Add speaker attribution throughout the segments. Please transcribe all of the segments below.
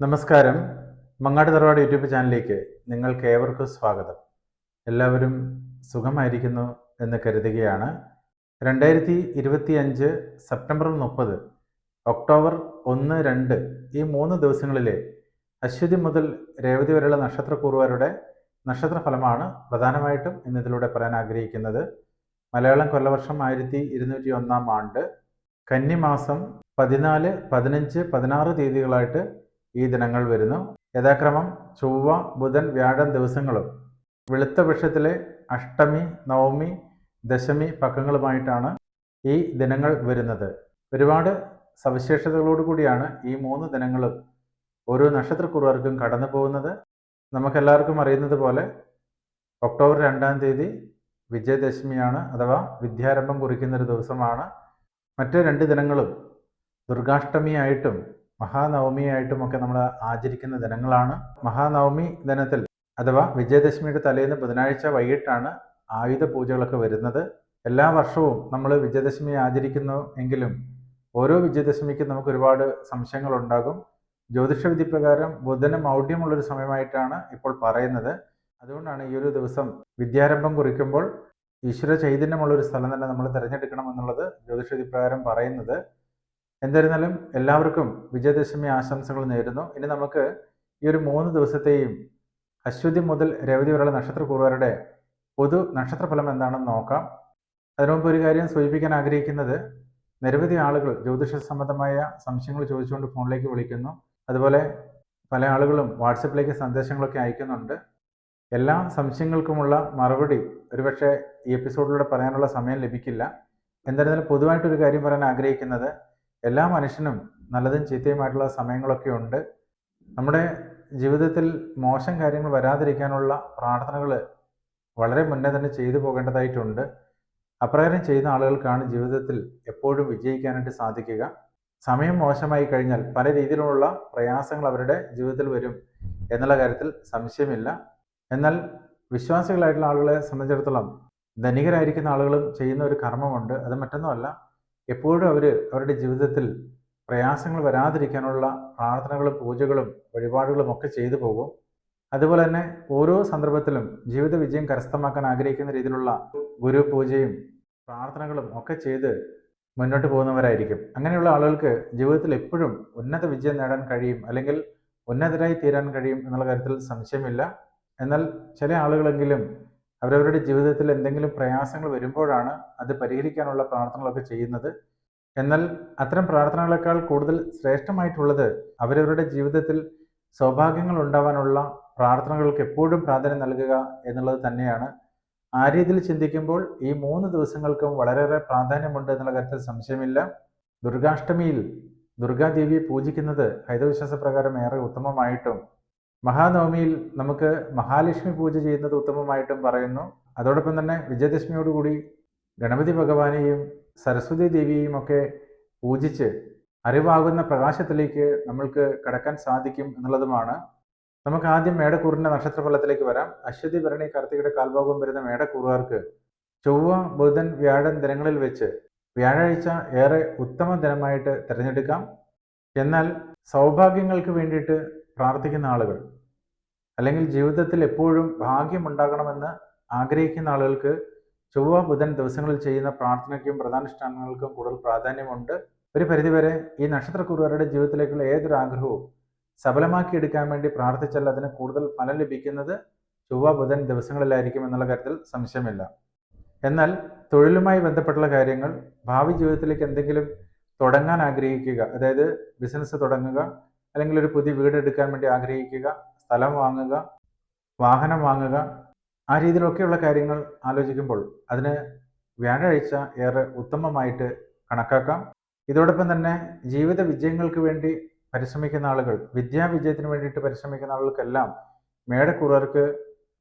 Speaker 1: നമസ്കാരം. മങ്ങാട് തറവാട് യൂട്യൂബ് ചാനലിലേക്ക് നിങ്ങൾക്ക് ഏവർക്കും സ്വാഗതം. എല്ലാവരും സുഖമായിരിക്കുന്നു എന്ന് കരുതുകയാണ്. രണ്ടായിരത്തി ഇരുപത്തി അഞ്ച് സെപ്റ്റംബർ മുപ്പത് ഒക്ടോബർ ഒന്ന് രണ്ട് ഈ മൂന്ന് ദിവസങ്ങളിലെ അശ്വതി മുതൽ രേവതി വരെയുള്ള നക്ഷത്രക്കൂറുകാരുടെ നക്ഷത്രഫലമാണ് പ്രധാനമായിട്ടും ഇന്ന് ഇതിലൂടെ പറയാൻ ആഗ്രഹിക്കുന്നത്. മലയാളം കൊല്ലവർഷം ആയിരത്തി ഇരുന്നൂറ്റി ഒന്നാം ആണ്ട് കന്നിമാസം പതിനാല് പതിനഞ്ച് പതിനാറ് തീയതികളായിട്ട് ഈ ദിനങ്ങൾ വരുന്നു. യഥാക്രമം ചൊവ്വ ബുധൻ വ്യാഴം ദിവസങ്ങളും വെളുത്ത പക്ഷത്തിലെ അഷ്ടമി നവമി ദശമി പക്കങ്ങളുമായിട്ടാണ് ഈ ദിനങ്ങൾ വരുന്നത്. ഒരുപാട് സവിശേഷതകളോട് കൂടിയാണ് ഈ മൂന്ന് ദിനങ്ങളും ഓരോ നക്ഷത്രക്കുറവർക്കും കടന്നു പോകുന്നത്. നമുക്കെല്ലാവർക്കും അറിയുന്നത് പോലെ ഒക്ടോബർ രണ്ടാം തീയതി വിജയദശമിയാണ് അഥവാ വിദ്യാരംഭം കുറിക്കുന്ന ഒരു ദിവസമാണ്. മറ്റ് രണ്ട് ദിനങ്ങളും ദുർഗാഷ്ടമിയായിട്ടും മഹാനവമിയായിട്ടും ഒക്കെ നമ്മൾ ആചരിക്കുന്ന ദിനങ്ങളാണ്. മഹാനവമി ദിനത്തിൽ അഥവാ വിജയദശമിയുടെ തലേന്ന് ബുധനാഴ്ച വൈകിട്ടാണ് ആയുധ പൂജകളൊക്കെ വരുന്നത്. എല്ലാ വർഷവും നമ്മൾ വിജയദശമി ആചരിക്കുന്നു എങ്കിലും ഓരോ വിജയദശമിക്കും നമുക്ക് ഒരുപാട് സംശയങ്ങളുണ്ടാകും. ജ്യോതിഷ വിധി പ്രകാരം ബുധന് മൗഢ്യമുള്ളൊരു സമയമായിട്ടാണ് ഇപ്പോൾ പറയുന്നത്. അതുകൊണ്ടാണ് ഈ ഒരു ദിവസം വിദ്യാരംഭം കുറിക്കുമ്പോൾ ഈശ്വര ചൈതന്യമുള്ളൊരു സ്ഥലം തന്നെ നമ്മൾ തിരഞ്ഞെടുക്കണം എന്നുള്ളത് ജ്യോതിഷ വിധി പ്രകാരം പറയുന്നത്. എന്നിരുന്നാലും എല്ലാവർക്കും വിജയദശമി ആശംസകൾ നേരുന്നു. ഇനി നമുക്ക് ഈ ഒരു മൂന്ന് ദിവസത്തെയും അശ്വതി മുതൽ രവതി വരെയുള്ള നക്ഷത്രക്കൂറുകാരുടെ പൊതു നക്ഷത്രഫലം എന്താണെന്ന് നോക്കാം. അതിനുമുമ്പ് ഒരു കാര്യം സൂചിപ്പിക്കാൻ ആഗ്രഹിക്കുന്നത് നിരവധി ആളുകൾ ജ്യോതിഷ സംബന്ധമായ സംശയങ്ങൾ ചോദിച്ചുകൊണ്ട് ഫോണിലേക്ക് വിളിക്കുന്നു. അതുപോലെ പല ആളുകളും വാട്സപ്പിലേക്ക് സന്ദേശങ്ങളൊക്കെ അയക്കുന്നുണ്ട്. എല്ലാ സംശയങ്ങൾക്കുമുള്ള മറുപടി ഒരുപക്ഷെ ഈ എപ്പിസോഡിലൂടെ പറയാനുള്ള സമയം ലഭിക്കില്ല. എന്തായിരുന്നാലും പൊതുവായിട്ടൊരു കാര്യം പറയാൻ ആഗ്രഹിക്കുന്നത് എല്ലാ മനുഷ്യനും നല്ലതും ചീത്തയുമായിട്ടുള്ള സമയങ്ങളൊക്കെ ഉണ്ട്. നമ്മുടെ ജീവിതത്തിൽ മോശം കാര്യങ്ങൾ വരാതിരിക്കാനുള്ള പ്രാർത്ഥനകൾ വളരെ മുന്നേ തന്നെ ചെയ്തു പോകേണ്ടതായിട്ടുണ്ട്. അപ്രകാരം ചെയ്യുന്ന ആളുകൾക്കാണ് ജീവിതത്തിൽ എപ്പോഴും വിജയിക്കാനായിട്ട് സാധിക്കുക. സമയം മോശമായി കഴിഞ്ഞാൽ പല രീതിയിലുള്ള പ്രയാസങ്ങൾ അവരുടെ ജീവിതത്തിൽ വരും എന്നുള്ള കാര്യത്തിൽ സംശയമില്ല. എന്നാൽ വിശ്വാസികളായിട്ടുള്ള ആളുകളെ സംബന്ധിച്ചിടത്തോളം ധനികരായിരിക്കുന്ന ആളുകളും ചെയ്യുന്ന ഒരു കർമ്മമുണ്ട്. അത് മറ്റൊന്നുമല്ല. എപ്പോഴും അവർ അവരുടെ ജീവിതത്തിൽ പ്രയാസങ്ങൾ വരാതിരിക്കാനുള്ള പ്രാർത്ഥനകളും പൂജകളും വഴിപാടുകളും ഒക്കെ ചെയ്തു പോകും. അതുപോലെ തന്നെ ഓരോ സന്ദർഭത്തിലും ജീവിത വിജയം കരസ്ഥമാക്കാൻ ആഗ്രഹിക്കുന്ന രീതിയിലുള്ള ഗുരു പൂജയും പ്രാർത്ഥനകളും ഒക്കെ ചെയ്ത് മുന്നോട്ട് പോകുന്നവരായിരിക്കും. അങ്ങനെയുള്ള ആളുകൾക്ക് ജീവിതത്തിൽ എപ്പോഴും ഉന്നത വിജയം നേടാൻ കഴിയും അല്ലെങ്കിൽ ഉന്നതരായി തീരാൻ കഴിയും എന്നുള്ള കാര്യത്തിൽ സംശയമില്ല. എന്നാൽ ചില ആളുകളെങ്കിലും അവരവരുടെ ജീവിതത്തിൽ എന്തെങ്കിലും പ്രയാസങ്ങൾ വരുമ്പോഴാണ് അത് പരിഹരിക്കാനുള്ള പ്രാർത്ഥനകളൊക്കെ ചെയ്യുന്നത്. എന്നാൽ അത്തരം പ്രാർത്ഥനകളെക്കാൾ കൂടുതൽ ശ്രേഷ്ഠമായിട്ടുള്ളത് അവരവരുടെ ജീവിതത്തിൽ സൗഭാഗ്യങ്ങൾ ഉണ്ടാവാനുള്ള പ്രാർത്ഥനകൾക്ക് എപ്പോഴും പ്രാധാന്യം നൽകുക എന്നുള്ളത് തന്നെയാണ്. ആ രീതിയിൽ ചിന്തിക്കുമ്പോൾ ഈ മൂന്ന് ദിവസങ്ങൾക്കും വളരെയേറെ പ്രാധാന്യമുണ്ട് എന്നുള്ള കാര്യത്തിൽ സംശയമില്ല. ദുർഗാഷ്ടമിയിൽ ദുർഗാദേവിയെ പൂജിക്കുന്നത് ഹൈതവിശ്വാസ പ്രകാരം ഏറെ ഉത്തമമായിട്ടും മഹാനവമിയിൽ നമുക്ക് മഹാലക്ഷ്മി പൂജ ചെയ്യുന്നത് ഉത്തമമായിട്ടും പറയുന്നു. അതോടൊപ്പം തന്നെ വിജയദശമിയോടുകൂടി ഗണപതി ഭഗവാനെയും സരസ്വതി ദേവിയെയും ഒക്കെ പൂജിച്ച് അറിവാകുന്ന പ്രകാശത്തിലേക്ക് നമ്മൾക്ക് കടക്കാൻ സാധിക്കും എന്നുള്ളതുമാണ്. നമുക്ക് ആദ്യം മേടക്കൂറിന്റെ നക്ഷത്രഫലത്തിലേക്ക് വരാം. അശ്വതി ഭരണി കാർത്തികയുടെ കാൽഭാഗം വരുന്ന മേടക്കൂറുകാർക്ക് ചൊവ്വ ബുധൻ വ്യാഴൻ ദിനങ്ങളിൽ വെച്ച് വ്യാഴാഴ്ച ഏറെ ഉത്തമ ദിനമായിട്ട് തിരഞ്ഞെടുക്കാം. എന്നാൽ സൗഭാഗ്യങ്ങൾക്ക് വേണ്ടിയിട്ട് പ്രാർത്ഥിക്കുന്ന ആളുകൾ. അല്ലെങ്കിൽ ജീവിതത്തിൽ എപ്പോഴും ഭാഗ്യം ഉണ്ടാകണമെന്ന് ആഗ്രഹിക്കുന്ന ആളുകൾക്ക് ചൊവ്വ ബുധൻ ദിവസങ്ങളിൽ ചെയ്യുന്ന പ്രാർത്ഥനയ്ക്കും പ്രധാനുഷ്ഠാനങ്ങൾക്കും കൂടുതൽ പ്രാധാന്യമുണ്ട്. ഒരു പരിധിവരെ ഈ നക്ഷത്രക്കുറുകാരുടെ ജീവിതത്തിലേക്കുള്ള ഏതൊരു ആഗ്രഹവും സഫലമാക്കി എടുക്കാൻ വേണ്ടി പ്രാർത്ഥിച്ചാൽ അതിന് കൂടുതൽ ഫലം ലഭിക്കുന്നത് ചൊവ്വ ബുധൻ ദിവസങ്ങളിലായിരിക്കും എന്നുള്ള കാര്യത്തിൽ സംശയമില്ല. എന്നാൽ തൊഴിലുമായി ബന്ധപ്പെട്ടുള്ള കാര്യങ്ങൾ ഭാവി ജീവിതത്തിലേക്ക് എന്തെങ്കിലും തുടങ്ങാൻ ആഗ്രഹിക്കുക. അതായത് ബിസിനസ് തുടങ്ങുക അല്ലെങ്കിൽ ഒരു പുതിയ വീട് എടുക്കാൻ വേണ്ടി ആഗ്രഹിക്കുക സ്ഥലം വാങ്ങുക വാഹനം വാങ്ങുക ആ രീതിയിലൊക്കെയുള്ള കാര്യങ്ങൾ ആലോചിക്കുമ്പോൾ അതിന് വ്യാഴാഴ്ച ഏറെ ഉത്തമമായിട്ട് കണക്കാക്കാം. ഇതോടൊപ്പം തന്നെ ജീവിത വിജയങ്ങൾക്ക് വേണ്ടി പരിശ്രമിക്കുന്ന ആളുകൾ വിദ്യാവിജയത്തിന് വേണ്ടിയിട്ട് പരിശ്രമിക്കുന്ന ആളുകൾക്കെല്ലാം മേടക്കുറർക്ക്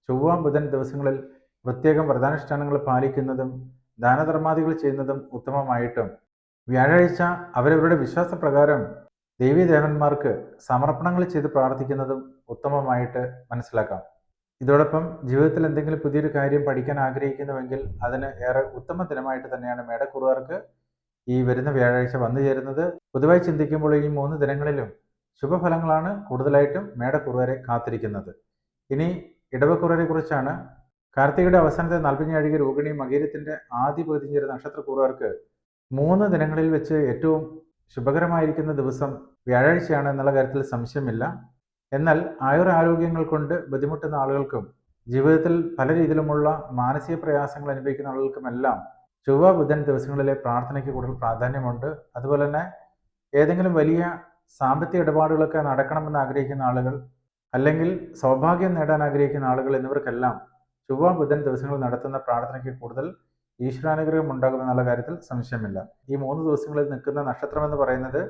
Speaker 1: ചൊവ്വ ബുധൻ ദിവസങ്ങളിൽ പ്രത്യേകം വ്രതാനുഷ്ഠാനങ്ങൾ പാലിക്കുന്നതും ദാനധർമാദികൾ ചെയ്യുന്നതും ഉത്തമമായിട്ടും വ്യാഴാഴ്ച അവരവരുടെ വിശ്വാസപ്രകാരം ദേവീദേവന്മാർക്ക് സമർപ്പണങ്ങൾ ചെയ്ത് പ്രാർത്ഥിക്കുന്നതും ഉത്തമമായിട്ട് മനസ്സിലാക്കാം. ഇതോടൊപ്പം ജീവിതത്തിൽ എന്തെങ്കിലും പുതിയൊരു കാര്യം പഠിക്കാൻ ആഗ്രഹിക്കുന്നുവെങ്കിൽ അതിന് ഏറെ ഉത്തമ ദിനമായിട്ട് തന്നെയാണ് മേടക്കുറുകാർക്ക് ഈ വരുന്ന വ്യാഴാഴ്ച വന്നു ചേരുന്നത്. പൊതുവായി ചിന്തിക്കുമ്പോൾ ഈ മൂന്ന് ദിനങ്ങളിലും ശുഭഫലങ്ങളാണ് കൂടുതലായിട്ടും മേടക്കുറുവരെ കാത്തിരിക്കുന്നത്. ഇനി ഇടവക്കുറുവരെ കുറിച്ചാണ്. കാർത്തികയുടെ അവസാനത്തെ നാൽപ്പഞ്ഞാഴിക രോഹിണി മകീരത്തിന്റെ ആദ്യ പതിഞ്ഞൊരു നക്ഷത്രക്കുറുവർക്ക് മൂന്ന് ദിനങ്ങളിൽ വെച്ച് ഏറ്റവും ശുഭകരമായിരിക്കുന്ന ദിവസം വ്യാഴാഴ്ചയാണ് എന്നുള്ള കാര്യത്തിൽ സംശയമില്ല. എന്നാൽ ആയുർ ആരോഗ്യങ്ങൾ കൊണ്ട് ബുദ്ധിമുട്ടുന്ന ആളുകൾക്കും ജീവിതത്തിൽ പല രീതിയിലുമുള്ള മാനസിക പ്രയാസങ്ങൾ അനുഭവിക്കുന്ന ആളുകൾക്കുമെല്ലാം ചൊവ്വ ബുധൻ ദിവസങ്ങളിലെ പ്രാർത്ഥനയ്ക്ക് കൂടുതൽ പ്രാധാന്യമുണ്ട്. അതുപോലെ തന്നെ ഏതെങ്കിലും വലിയ സാമ്പത്തിക ഇടപാടുകളൊക്കെ നടക്കണമെന്ന് ആഗ്രഹിക്കുന്ന ആളുകൾ അല്ലെങ്കിൽ സൗഭാഗ്യം നേടാൻ ആഗ്രഹിക്കുന്ന ആളുകൾ എന്നിവർക്കെല്ലാം ചൊവ്വ ബുധൻ ദിവസങ്ങളിൽ നടത്തുന്ന പ്രാർത്ഥനയ്ക്ക് കൂടുതൽ ഈശ്വരാനുഗ്രഹം ഉണ്ടാകും എന്നുള്ള കാര്യത്തിൽ സംശയമില്ല. ഈ മൂന്ന് ദിവസങ്ങളിൽ നിൽക്കുന്ന നക്ഷത്രം എന്ന് പറയുന്നത്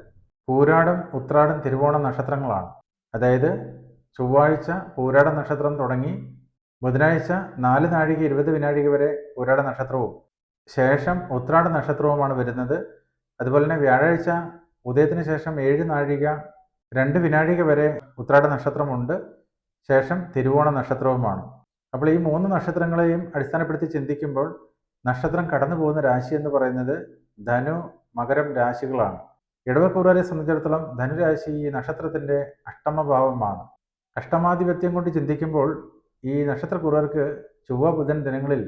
Speaker 1: പൂരാടം ഉത്രാടം തിരുവോണം നക്ഷത്രങ്ങളാണ്. അതായത് ചൊവ്വാഴ്ച പൂരാട നക്ഷത്രം തുടങ്ങി ബുധനാഴ്ച നാല് നാഴിക ഇരുപത് വിനാഴിക വരെ പൂരാട നക്ഷത്രവും ശേഷം ഉത്രാട നക്ഷത്രവുമാണ് വരുന്നത്. അതുപോലെ തന്നെ വ്യാഴാഴ്ച ഉദയത്തിന് ശേഷം ഏഴ് നാഴിക രണ്ട് വിനാഴിക വരെ ഉത്രാട നക്ഷത്രമുണ്ട്. ശേഷം തിരുവോണ നക്ഷത്രവുമാണ്. അപ്പോൾ ഈ മൂന്ന് നക്ഷത്രങ്ങളെയും അടിസ്ഥാനപ്പെടുത്തി ചിന്തിക്കുമ്പോൾ നക്ഷത്രം കടന്നു പോകുന്ന രാശി എന്ന് പറയുന്നത് ധനു മകരം രാശികളാണ്. ഇടവക്കൂറുകാരെ സംബന്ധിച്ചിടത്തോളം ധനുരാശി ഈ നക്ഷത്രത്തിന്റെ അഷ്ടമഭാവമാണ്. അഷ്ടമാധിപത്യം കൊണ്ട് ചിന്തിക്കുമ്പോൾ ഈ നക്ഷത്രക്കൂറുകാർക്ക് ചൊവ്വ ബുധൻ ദിനങ്ങളിൽ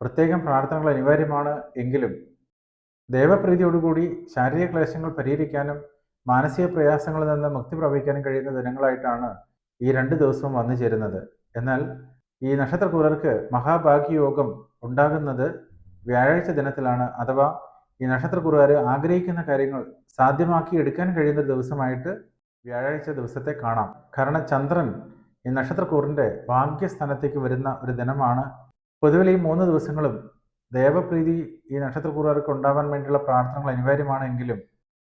Speaker 1: പ്രത്യേകം പ്രാർത്ഥനകൾ അനിവാര്യമാണ് എങ്കിലും ദേവപ്രീതിയോടുകൂടി ശാരീരിക ക്ലേശങ്ങൾ പരിഹരിക്കാനും മാനസിക പ്രയാസങ്ങളിൽ നിന്ന് മുക്തി പ്രാപിക്കാനും കഴിയുന്ന ദിനങ്ങളായിട്ടാണ് ഈ രണ്ട് ദിവസവും വന്നു ചേരുന്നത് എന്നാൽ ഈ നക്ഷത്രക്കൂറർക്ക് മഹാഭാഗ്യയോഗം ഉണ്ടാകുന്നത് വ്യാഴാഴ്ച ദിനത്തിലാണ് അഥവാ ഈ നക്ഷത്രക്കുറുകാർ ആഗ്രഹിക്കുന്ന കാര്യങ്ങൾ സാധ്യമാക്കി എടുക്കാൻ കഴിയുന്ന ദിവസമായിട്ട് വ്യാഴാഴ്ച ദിവസത്തെ കാണാം. കാരണം ചന്ദ്രൻ ഈ നക്ഷത്രക്കൂറിന്റെ ഭാഗ്യസ്ഥാനത്തേക്ക് വരുന്ന ഒരു ദിനമാണ്. പൊതുവിൽ ഈ മൂന്ന് ദിവസങ്ങളും ദേവപ്രീതി ഈ നക്ഷത്രക്കൂറുകാർക്ക് ഉണ്ടാവാൻ വേണ്ടിയുള്ള പ്രാർത്ഥനകൾ അനിവാര്യമാണെങ്കിലും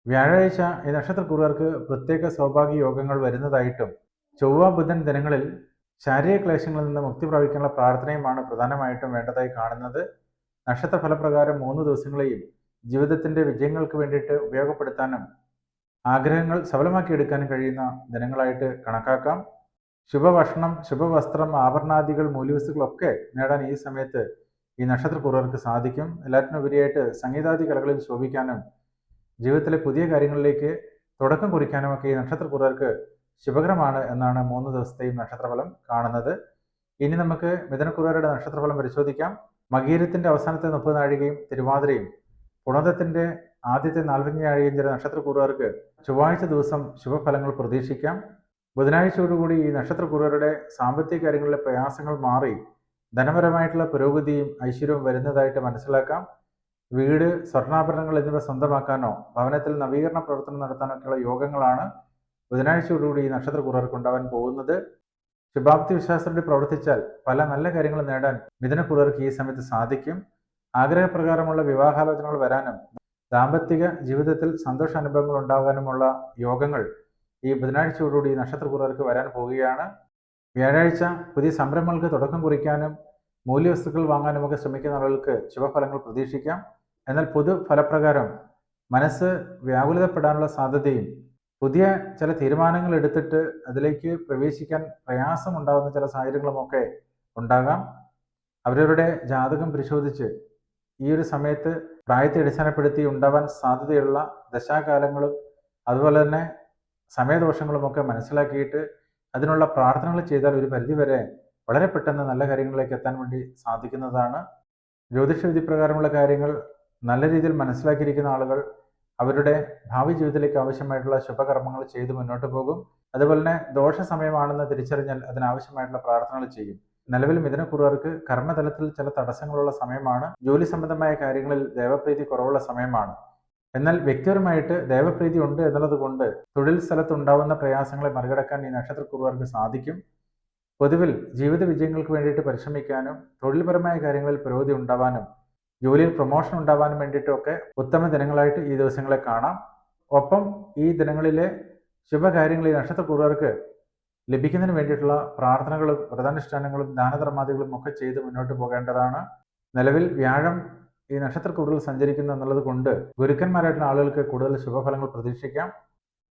Speaker 1: വ്യാഴാഴ്ച ഈ നക്ഷത്രക്കൂറുകാർക്ക് പ്രത്യേക സൗഭാഗ്യ യോഗങ്ങൾ വരുന്നതായിട്ടും ചൊവ്വ ബുധൻ ദിനങ്ങളിൽ ശാരീരിക ക്ലേശങ്ങളിൽ നിന്ന് മുക്തി പ്രാപിക്കാനുള്ള പ്രാർത്ഥനയുമാണ് പ്രധാനമായിട്ടും വേണ്ടതായി കാണുന്നത്. നക്ഷത്ര ഫലപ്രകാരം മൂന്ന് ദിവസങ്ങളെയും ജീവിതത്തിന്റെ വിജയങ്ങൾക്ക് വേണ്ടിയിട്ട് ഉപയോഗപ്പെടുത്താനും ആഗ്രഹങ്ങൾ സഫലമാക്കിയെടുക്കാനും കഴിയുന്ന ദിനങ്ങളായിട്ട് കണക്കാക്കാം. ശുഭഭക്ഷണം ശുഭവസ്ത്രം ആഭരണാദികൾ മൂല്യവസ്തുക്കളൊക്കെ നേടാൻ ഈ സമയത്ത് ഈ നക്ഷത്രക്കുറവർക്ക് സാധിക്കും. എല്ലാറ്റിനുപരിയായിട്ട് സംഗീതാദി കലകളിൽ ശോഭിക്കാനും ജീവിതത്തിലെ പുതിയ കാര്യങ്ങളിലേക്ക് തുടക്കം കുറിക്കാനുമൊക്കെ ഈ നക്ഷത്രക്കുറവർക്ക് ശുഭകരമാണ് എന്നാണ് മൂന്ന് ദിവസത്തെയും നക്ഷത്രഫലം കാണുന്നത്. ഇനി നമുക്ക് മിഥുനക്കുറവരുടെ നക്ഷത്രഫലം പരിശോധിക്കാം. മകീരത്തിന്റെ അവസാനത്തെ മുപ്പത് നാഴികയും തിരുവാതിരയും പുണതത്തിന്റെ ആദ്യത്തെ നാൽപ്പത്തി നാഴികയും ചില നക്ഷത്രക്കൂറുകാർക്ക് ചൊവ്വാഴ്ച ദിവസം ശുഭഫലങ്ങൾ പ്രതീക്ഷിക്കാം. ബുധനാഴ്ചയോടുകൂടി ഈ നക്ഷത്രക്കൂറുകാരുടെ സാമ്പത്തിക കാര്യങ്ങളിലെ പ്രയാസങ്ങൾ മാറി ധനപരമായിട്ടുള്ള പുരോഗതിയും ഐശ്വര്യവും വരുന്നതായിട്ട് മനസ്സിലാക്കാം. വീട് സ്വർണാഭരണങ്ങൾ എന്നിവ സ്വന്തമാക്കാനോ ഭവനത്തിൽ നവീകരണ പ്രവർത്തനം നടത്താനൊക്കെയുള്ള യോഗങ്ങളാണ് ബുധനാഴ്ചയോടുകൂടി ഈ നക്ഷത്രക്കുറവർക്ക് ഉണ്ടാവാൻ പോകുന്നത്. ശുഭാപ്തി വിശ്വാസത്തോടെ പ്രവർത്തിച്ചാൽ പല നല്ല കാര്യങ്ങൾ നേടാൻ മിഥുനക്കുറവർക്ക് ഈ സമയത്ത് സാധിക്കും. ആഗ്രഹപ്രകാരമുള്ള വിവാഹാലോചനകൾ വരാനും ദാമ്പത്തിക ജീവിതത്തിൽ സന്തോഷ അനുഭവങ്ങൾ ഉണ്ടാകാനുമുള്ള യോഗങ്ങൾ ഈ ബുധനാഴ്ചയോടുകൂടി ഈ നക്ഷത്രക്കുറവർക്ക് വരാൻ പോവുകയാണ്. വ്യാഴാഴ്ച പുതിയ സംരംഭങ്ങൾക്ക് തുടക്കം കുറിക്കാനും മൂല്യവസ്തുക്കൾ വാങ്ങാനുമൊക്കെ ശ്രമിക്കുന്ന ആളുകൾക്ക് ശുഭഫലങ്ങൾ പ്രതീക്ഷിക്കാം. എന്നാൽ പൊതു ഫലപ്രകാരം മനസ്സ് വ്യാകുലതപ്പെടാനുള്ള സാധ്യതയും പുതിയ ചില തീരുമാനങ്ങൾ എടുത്തിട്ട് അതിലേക്ക് പ്രവേശിക്കാൻ പ്രയാസമുണ്ടാകുന്ന ചില സാഹചര്യങ്ങളുമൊക്കെ ഉണ്ടാകാം. അവരവരുടെ ജാതകം പരിശോധിച്ച് ഈ ഒരു സമയത്ത് പ്രായത്തെ അടിസ്ഥാനപ്പെടുത്തി ഉണ്ടാവാൻ സാധ്യതയുള്ള ദശാകാലങ്ങളും അതുപോലെ തന്നെ സമയദോഷങ്ങളും ഒക്കെ മനസ്സിലാക്കിയിട്ട് അതിനുള്ള പ്രാർത്ഥനകൾ ചെയ്താൽ ഒരു പരിധിവരെ വളരെ പെട്ടെന്ന് നല്ല കാര്യങ്ങളിലേക്ക് എത്താൻ വേണ്ടി സാധിക്കുന്നതാണ്. ജ്യോതിഷ പ്രകാരമുള്ള കാര്യങ്ങൾ നല്ല രീതിയിൽ മനസ്സിലാക്കിയിരിക്കുന്ന ആളുകൾ അവരുടെ ഭാവി ജീവിതത്തിലേക്ക് ആവശ്യമായിട്ടുള്ള ശുഭകർമ്മങ്ങൾ ചെയ്ത് മുന്നോട്ട് പോകും. അതുപോലെ തന്നെ ദോഷ സമയമാണെന്ന് തിരിച്ചറിഞ്ഞാൽ അതിനാവശ്യമായിട്ടുള്ള പ്രാർത്ഥനകൾ ചെയ്യും. നിലവിൽ മിഥുനക്കുറുകാർക്ക് കർമ്മതലത്തിൽ ചില തടസ്സങ്ങളുള്ള സമയമാണ്. ജോലി സംബന്ധമായ കാര്യങ്ങളിൽ ദേവപ്രീതി കുറവുള്ള സമയമാണ്. എന്നാൽ വ്യക്തിപരമായിട്ട് ദേവപ്രീതി ഉണ്ട് എന്നുള്ളത് കൊണ്ട് തൊഴിൽ സ്ഥലത്ത് ഉണ്ടാവുന്ന പ്രയാസങ്ങളെ മറികടക്കാൻ ഈ നക്ഷത്രക്കുറുകാർക്ക് സാധിക്കും. പൊതുവിൽ ജീവിത വിജയങ്ങൾക്ക് വേണ്ടിയിട്ട് പരിശ്രമിക്കാനും തൊഴിൽപരമായ കാര്യങ്ങളിൽ പുരോഗതി ഉണ്ടാവാനും ജോലിയിൽ പ്രൊമോഷൻ ഉണ്ടാവാൻ വേണ്ടിയിട്ടൊക്കെ ഉത്തമ ദിനങ്ങളായിട്ട് ഈ ദിവസങ്ങളെ കാണാം. ഒപ്പം ഈ ദിനങ്ങളിലെ ശുഭകാര്യങ്ങൾ ഈ നക്ഷത്രപൂർവർക്ക് ലഭിക്കുന്നതിന് വേണ്ടിയിട്ടുള്ള പ്രാർത്ഥനകളും വ്രതാനുഷ്ഠാനങ്ങളും ദാനധർമാദികളും ഒക്കെ ചെയ്ത് മുന്നോട്ട് പോകേണ്ടതാണ്. നിലവിൽ വ്യാഴം ഈ നക്ഷത്രക്കുറുകൾ സഞ്ചരിക്കുന്നു എന്നുള്ളത് കൊണ്ട് ഗുരുക്കന്മാരായിട്ടുള്ള ആളുകൾക്ക് കൂടുതൽ ശുഭഫലങ്ങൾ പ്രതീക്ഷിക്കാം.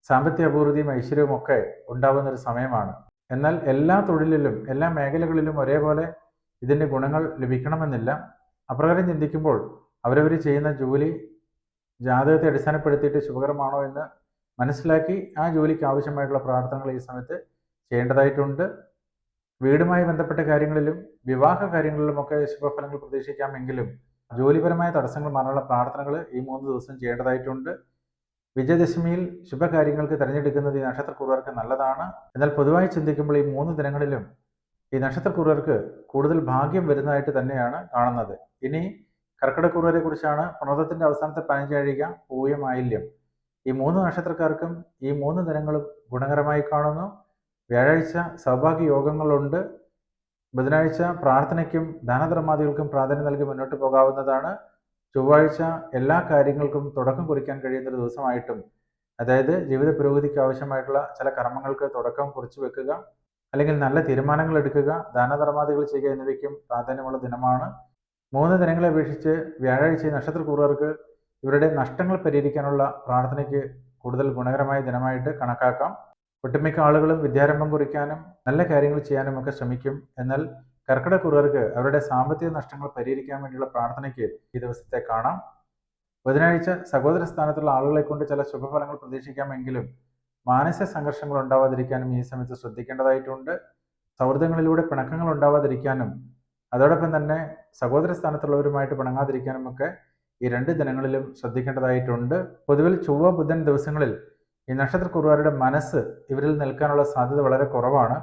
Speaker 1: സാമ്പത്തിക അഭിവൃദ്ധിയും ഐശ്വര്യവും ഒക്കെ ഉണ്ടാകുന്ന ഒരു സമയമാണ്. എന്നാൽ എല്ലാ തൊഴിലിലും എല്ലാ മേഖലകളിലും ഒരേപോലെ ഇതിന്റെ ഗുണങ്ങൾ ലഭിക്കണമെന്നില്ല. അപ്രകാരം ചിന്തിക്കുമ്പോൾ അവരവർ ചെയ്യുന്ന ജോലി ജാതകത്തെ അടിസ്ഥാനപ്പെടുത്തിയിട്ട് ശുഭകരമാണോ എന്ന് മനസ്സിലാക്കി ആ ജോലിക്ക് ആവശ്യമായിട്ടുള്ള പ്രാർത്ഥനകൾ ഈ സമയത്ത് ചെയ്യേണ്ടതായിട്ടുണ്ട്. വീടുമായി ബന്ധപ്പെട്ട കാര്യങ്ങളിലും വിവാഹ കാര്യങ്ങളിലുമൊക്കെ ശുഭഫലങ്ങൾ പ്രതീക്ഷിക്കാമെങ്കിലും ജോലിപരമായ തടസ്സങ്ങൾ മാറാനുള്ള പ്രാർത്ഥനകൾ ഈ മൂന്ന് ദിവസം ചെയ്യേണ്ടതായിട്ടുണ്ട്. വിജയദശമിയിൽ ശുഭകാര്യങ്ങൾക്ക് തിരഞ്ഞെടുക്കുന്നത് ഈ നക്ഷത്രക്കുറുകാർക്ക് നല്ലതാണ്. എന്നാൽ പൊതുവായി ചിന്തിക്കുമ്പോൾ ഈ മൂന്ന് ദിനങ്ങളിലും ഈ നക്ഷത്രക്കുറുകാർക്ക് കൂടുതൽ ഭാഗ്യം വരുന്നതായിട്ട് തന്നെയാണ് കാണുന്നത്. ഇനി കർക്കിടക്കുറുവരെ കുറിച്ചാണ് പ്രണോദത്തിന്റെ അവസാനത്തെ പതിനഞ്ചാഴിക പൂയമായില്യം ഈ മൂന്ന് നക്ഷത്രക്കാർക്കും ഈ മൂന്ന് ദിനങ്ങളും ഗുണകരമായി കാണുന്നു. വ്യാഴാഴ്ച സൗഭാഗ്യ യോഗങ്ങളുണ്ട്. ബുധനാഴ്ച പ്രാർത്ഥനയ്ക്കും ദാനധർമാദികൾക്കും പ്രാധാന്യം നൽകി മുന്നോട്ട് പോകാവുന്നതാണ്. ചൊവ്വാഴ്ച എല്ലാ കാര്യങ്ങൾക്കും തുടക്കം കുറിക്കാൻ കഴിയുന്ന ഒരു ദിവസമായിട്ടും അതായത് ജീവിത പുരോഗതിക്ക് ആവശ്യമായിട്ടുള്ള ചില കർമ്മങ്ങൾക്ക് തുടക്കം കുറിച്ചു വെക്കുക. അല്ലെങ്കിൽ നല്ല തീരുമാനങ്ങൾ എടുക്കുക ദാനധർമാദികൾ ചെയ്യുക എന്നിവയ്ക്കും പ്രാധാന്യമുള്ള ദിനമാണ്. മൂന്ന് ദിനങ്ങളെ അപേക്ഷിച്ച് വ്യാഴാഴ്ച നക്ഷത്ര നക്ഷത്രക്കൂറുകാർക്ക് ഇവരുടെ നഷ്ടങ്ങൾ പരിഹരിക്കാനുള്ള പ്രാർത്ഥനയ്ക്ക് കൂടുതൽ ഗുണകരമായ ദിനമായിട്ട് കണക്കാക്കാം. ഒട്ടുമിക്ക ആളുകളും വിദ്യാരംഭം കുറിക്കാനും നല്ല കാര്യങ്ങൾ ചെയ്യാനും ഒക്കെ ശ്രമിക്കും. എന്നാൽ കർക്കിടക്കുറുകാർക്ക് അവരുടെ സാമ്പത്തിക നഷ്ടങ്ങൾ പരിഹരിക്കാൻ വേണ്ടിയുള്ള പ്രാർത്ഥനയ്ക്ക് ഈ ദിവസത്തെ കാണാം. ബുധനാഴ്ച സഹോദര സ്ഥാനത്തുള്ള ആളുകളെ കൊണ്ട് ചില ശുഭഫലങ്ങൾ പ്രതീക്ഷിക്കാമെങ്കിലും മാനസിക സംഘർഷങ്ങൾ ഉണ്ടാവാതിരിക്കാനും ഈ സമയത്ത് ശ്രദ്ധിക്കേണ്ടതായിട്ടുണ്ട്. സൗഹൃദങ്ങളിലൂടെ പിണക്കങ്ങൾ ഉണ്ടാവാതിരിക്കാനും അതോടൊപ്പം തന്നെ സഹോദര സ്ഥാനത്തുള്ളവരുമായിട്ട് പിണങ്ങാതിരിക്കാനും ഒക്കെ ഈ രണ്ട് ദിനങ്ങളിലും ശ്രദ്ധിക്കേണ്ടതായിട്ടുണ്ട്. പൊതുവിൽ ചൊവ്വ ബുധൻ ദിവസങ്ങളിൽ ഈ നക്ഷത്രക്കുറുകാരുടെ മനസ്സ് ഇവരിൽ നിൽക്കാനുള്ള സാധ്യത വളരെ കുറവാണ്.